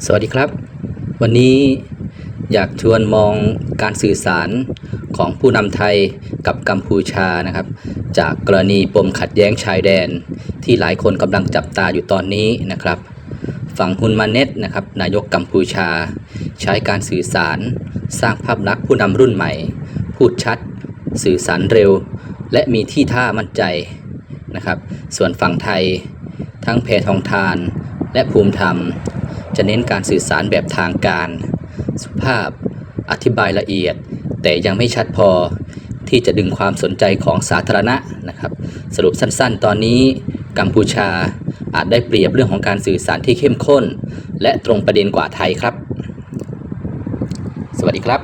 สวัสดีครับ วันนี้อยากชวนมองการสื่อสารของผู้นำไทยกับกัมพูชานะครับ จากกรณีปมขัดแย้งชายแดน ที่หลายคนกำลังจับตาอยู่ตอนนี้นะครับ ฝั่งฮุนมาเน็ตนะครับ นายกกัมพูชา ใช้การสื่อสาร สร้างภาพลักษณ์ผู้นำรุ่นใหม่ พูดชัด สื่อสารเร็ว และมีที่ท่ามั่นใจนะครับ ส่วนฝั่งไทย ทั้งแพทองทาน และภูมิธรรม จะเน้นการสื่อสารแบบทางการ สุภาพ อธิบายละเอียด แต่ยังไม่ชัดพอที่จะดึงความสนใจของสาธารณะนะครับ สรุปสั้นๆ ตอนนี้กัมพูชาอาจได้เปรียบเรื่องของการสื่อสารที่เข้มข้น และตรงประเด็นกว่าไทยครับ สวัสดีครับ